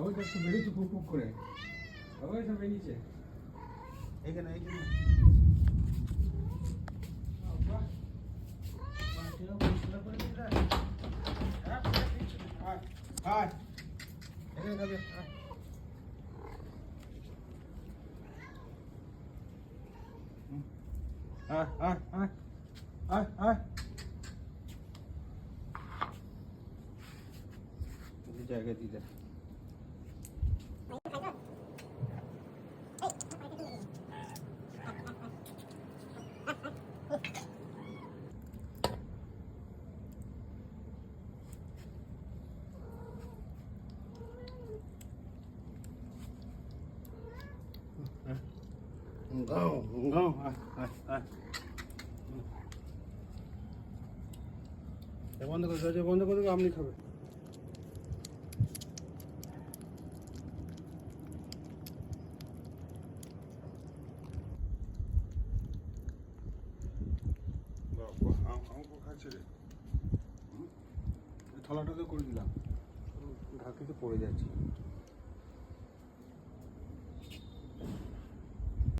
একটু বেরিয়েছে পুক পুক করে ওই তো বেরিয়েছে এখানে এখানে হয়। হ্যাঁ। এখানে খাবে, আয়। হুম। আয়, আয়, আয়। আয়, আয়। এই জায়গা দিলে গাও গাও আয় আয় আয় এ বন্ধ করে দরজা বন্ধ করে দেবো, আপনি খাবে থালাটা তো করে দিলাম ঢাকিতে পড়ে যাচ্ছে।